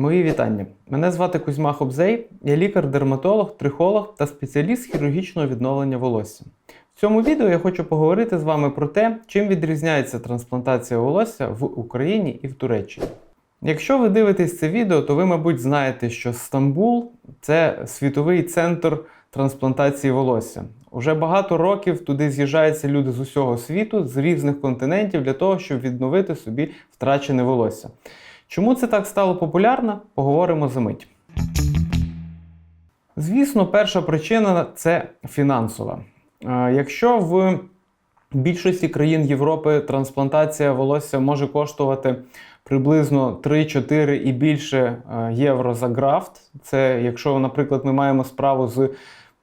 Мої вітання. Мене звати Кузьма Хобзей, я лікар-дерматолог, трихолог та спеціаліст хірургічного відновлення волосся. В цьому відео я хочу поговорити з вами про те, чим відрізняється трансплантація волосся в Україні і в Туреччині. Якщо ви дивитесь це відео, то ви, мабуть, знаєте, що Стамбул це світовий центр трансплантації волосся. Уже багато років туди з'їжджаються люди з усього світу, з різних континентів для того, щоб відновити собі втрачене волосся. Чому це так стало популярно, поговоримо за мить. Звісно, перша причина це фінансова. Якщо в більшості країн Європи трансплантація волосся може коштувати приблизно 3-4 і більше е, євро за графт, це якщо, наприклад, ми маємо справу з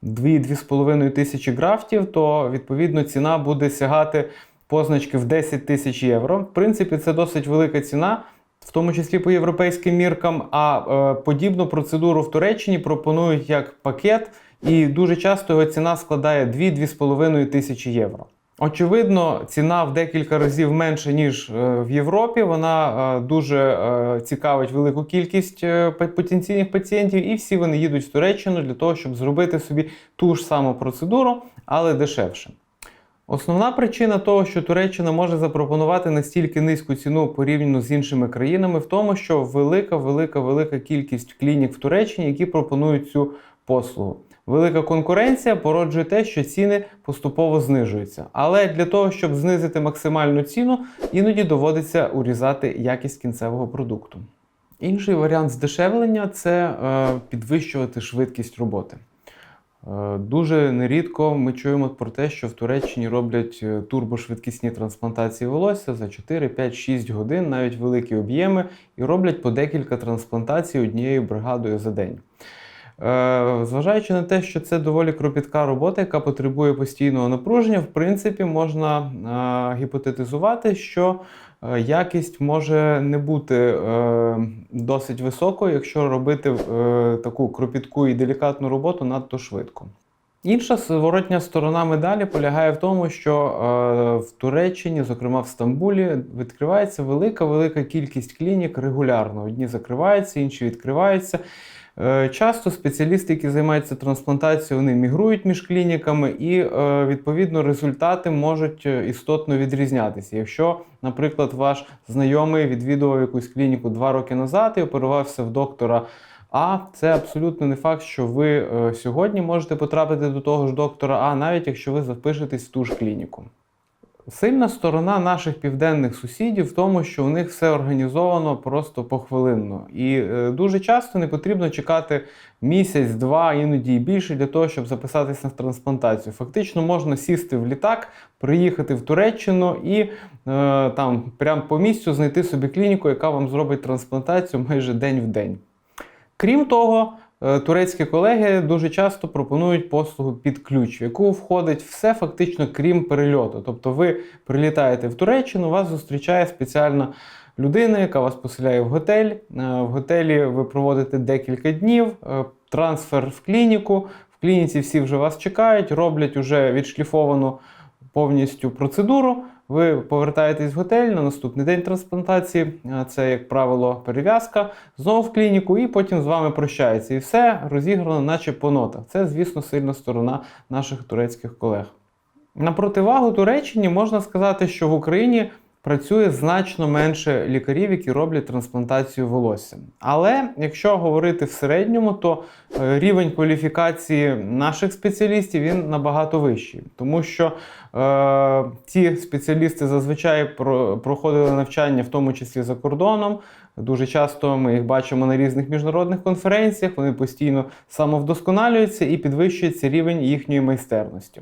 2-2,5 тисячі графтів, то відповідно ціна буде сягати позначки в 10 тисяч євро. В принципі, це досить велика ціна в тому числі по європейським міркам. А е, подібну процедуру в Туреччині пропонують як пакет, і дуже часто його ціна складає 2-2,5 тисячі євро. Очевидно, ціна в декілька разів менша, ніж е, в Європі. Вона е, дуже е, цікавить велику кількість потенційних пацієнтів, і всі вони їдуть в Туреччину для того, щоб зробити собі ту ж саму процедуру, але дешевше. Основна причина того, що Туреччина може запропонувати настільки низьку ціну порівняно з іншими країнами, в тому, що велика, велика, велика кількість клінік в Туреччині, які пропонують цю послугу. Велика конкуренція породжує те, що ціни поступово знижуються. Але для того, щоб знизити максимальну ціну, іноді доводиться урізати якість кінцевого продукту. Інший варіант здешевлення це е, підвищувати швидкість роботи. Е, Дуже нерідко ми чуємо про те, що в Туреччині роблять е, турбошвидкісні трансплантації волосся за 4, 5, 6 годин, навіть великі об'єми, і роблять по декілька трансплантацій однією бригадою за день. Е, Зважаючи на те, що це доволі кропітка робота, яка потребує постійного напруження, в принципі, можна гіпотетизувати, що якість може не бути е, досить високою, якщо робити е, таку кропітку і делікатну роботу надто швидко. Інша зворотня сторона медалі полягає в тому, що е, в Туреччині, зокрема в Стамбулі, відкривається велика велика кількість клінік регулярно. Одні закриваються, інші відкриваються. Е, Часто спеціалісти, які займаються трансплантацією, вони мігрують між клініками, і е, відповідно результати можуть е, істотно відрізнятися. Якщо, наприклад, ваш знайомий відвідував якусь клініку два роки назад і оперувався в доктора. А це абсолютно не факт, що ви сьогодні можете потрапити до того ж доктора, А, навіть якщо ви запишетесь в ту ж клініку. Сильна сторона наших південних сусідів в тому, що у них все організовано просто похвилинно. І е, дуже часто не потрібно чекати місяць, два, іноді і більше для того, щоб записатися на трансплантацію. Фактично можна сісти в літак, приїхати в Туреччину і е, там прямо по місцю знайти собі клініку, яка вам зробить трансплантацію майже день в день. Крім того, турецькі колеги дуже часто пропонують послугу під ключ, в яку входить все фактично крім перельоту. Тобто ви прилітаєте в Туреччину, вас зустрічає спеціальна людина, яка вас поселяє в готель. Е, В готелі ви проводите декілька днів, е, трансфер в клініку. В клініці всі вже вас чекають, роблять уже відшліфовану повністю процедуру. Ви повертаєтесь в готель на наступний день трансплантації. Це, як правило, перев'язка, знову в клініку, і потім з вами прощається. І все розіграно, наче по нотах. Це, звісно, сильна сторона наших турецьких колег. На противагу Туреччині можна сказати, що в Україні працює значно менше лікарів, які роблять трансплантацію волосся. Але якщо говорити в середньому, то е, рівень кваліфікації наших спеціалістів він набагато вищий, тому що е, ці спеціалісти зазвичай про, проходили навчання, в тому числі за кордоном. Дуже часто ми їх бачимо на різних міжнародних конференціях. Вони постійно самовдосконалюються і підвищується рівень їхньої майстерності.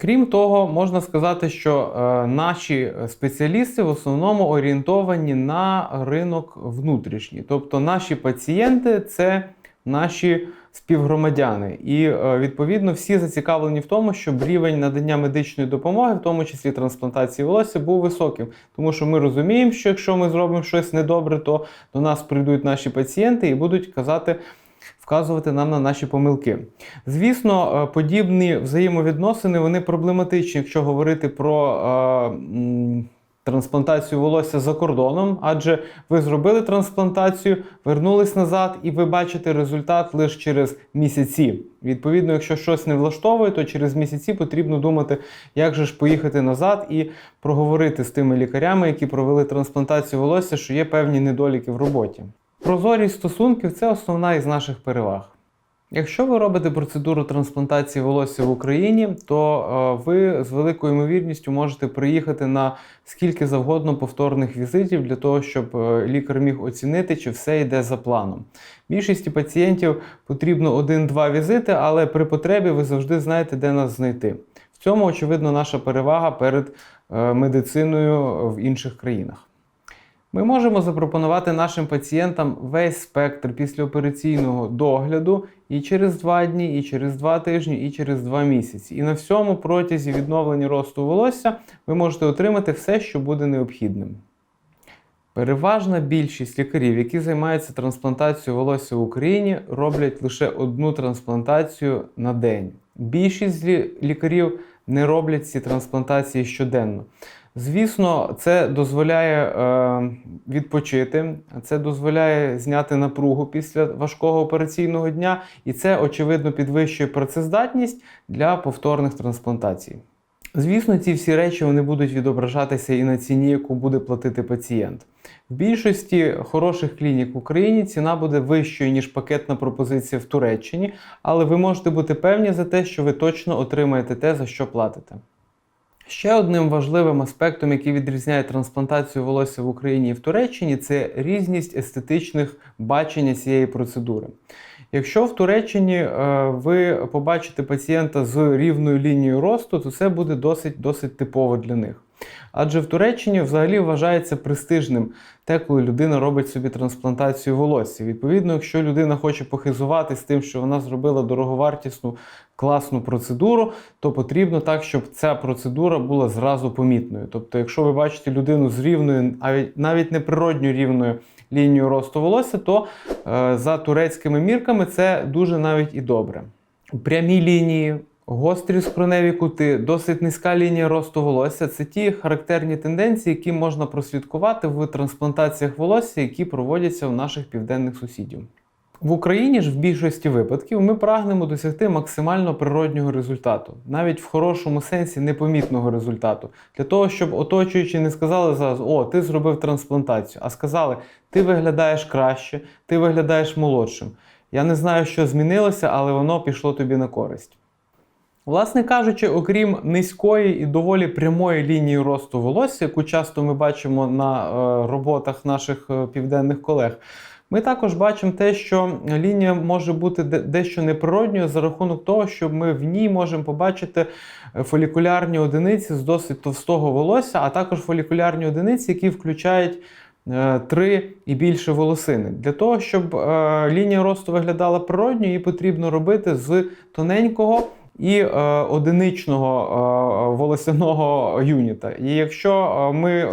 Крім того, можна сказати, що е, наші спеціалісти в основному орієнтовані на ринок внутрішній, тобто наші пацієнти це наші співгромадяни, і е, відповідно всі зацікавлені в тому, щоб рівень надання медичної допомоги, в тому числі трансплантації волосся, був високим. Тому що ми розуміємо, що якщо ми зробимо щось недобре, то до нас прийдуть наші пацієнти і будуть казати вказувати нам на наші помилки. Звісно, е, подібні взаємовідносини вони проблематичні, якщо говорити про е, трансплантацію волосся за кордоном, адже ви зробили трансплантацію, вернулись назад, і ви бачите результат лише через місяці. Відповідно, якщо щось не влаштовує, то через місяці потрібно думати, як же ж поїхати назад і проговорити з тими лікарями, які провели трансплантацію волосся, що є певні недоліки в роботі. Прозорість стосунків це основна із наших переваг. Якщо ви робите процедуру трансплантації волосся в Україні, то е, ви з великою ймовірністю можете приїхати на скільки завгодно повторних візитів для того, щоб е, лікар міг оцінити, чи все йде за планом. Більшості пацієнтів потрібно один-два візити, але при потребі ви завжди знаєте, де нас знайти. В цьому, очевидно, наша перевага перед е, медициною в інших країнах. Ми можемо запропонувати нашим пацієнтам весь спектр післяопераційного догляду і через 2 дні, і через 2 тижні, і через 2 місяці. І на всьому протязі відновлення росту волосся ви можете отримати все, що буде необхідним. Переважна більшість лікарів, які займаються трансплантацією волосся в Україні, роблять лише одну трансплантацію на день. Більшість лі- лікарів не роблять ці трансплантації щоденно. Звісно, це дозволяє е, відпочити, це дозволяє зняти напругу після важкого операційного дня, і це очевидно підвищує працездатність для повторних трансплантацій. Звісно, ці всі речі вони будуть відображатися і на ціні, яку буде платити пацієнт. В більшості хороших клінік в Україні ціна буде вищою, ніж пакетна пропозиція в Туреччині, але ви можете бути певні за те, що ви точно отримаєте те, за що платите. Ще одним важливим аспектом, який відрізняє трансплантацію волосся в Україні і в Туреччині, це різність естетичних бачення цієї процедури. Якщо в Туреччині е, ви побачите пацієнта з рівною лінією росту, то це буде досить досить типово для них. Адже в Туреччині взагалі вважається престижним те, коли людина робить собі трансплантацію волосся. Відповідно, якщо людина хоче похизуватись тим, що вона зробила дороговартісну класну процедуру, то потрібно так, щоб ця процедура була зразу помітною. Тобто, якщо ви бачите людину з рівною, навіть не природньо рівною лінією росту волосся, то е, за турецькими мірками це дуже навіть і добре. Прямі лінії, гострі скроневі кути, досить низька лінія росту волосся це ті характерні тенденції, які можна прослідкувати в трансплантаціях волосся, які проводяться у наших південних сусідів. В Україні ж в більшості випадків ми прагнемо досягти максимально природнього результату, навіть в хорошому сенсі непомітного результату, для того, щоб оточуючи не сказали зараз, о, ти зробив трансплантацію, а сказали, ти виглядаєш краще, ти виглядаєш молодшим. Я не знаю, що змінилося, але воно пішло тобі на користь. Власне кажучи, окрім низької і доволі прямої лінії росту волосся, яку часто ми бачимо на е, роботах наших е, південних колег, ми також бачимо те, що лінія може бути дещо неприродньою за рахунок того, що ми в ній можемо побачити е, фолікулярні одиниці з досить товстого волосся, а також фолікулярні одиниці, які включають три і більше волосини. Для того, щоб лінія росту виглядала природньо, її потрібно робити з тоненького і е, одиничного е, волосяного юніта. І якщо е, ми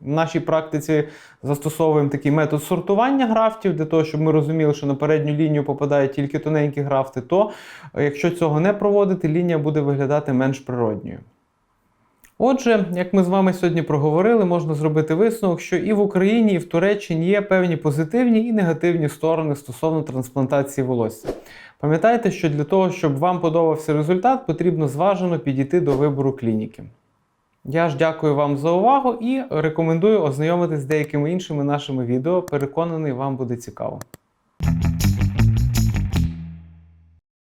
в нашій практиці застосовуємо такий метод сортування графтів, для того, щоб ми розуміли, що на передню лінію попадають тільки тоненькі графти, то якщо цього не проводити, лінія буде виглядати менш природньою. Отже, як ми з вами сьогодні проговорили, можна зробити висновок, що і в Україні, і в Туреччині є певні позитивні і негативні сторони стосовно трансплантації волосся. Пам'ятайте, що для того, щоб вам подобався результат, потрібно зважено підійти до вибору клініки. Я ж дякую вам за увагу і рекомендую ознайомитись з деякими іншими нашими відео. Переконаний, вам буде цікаво.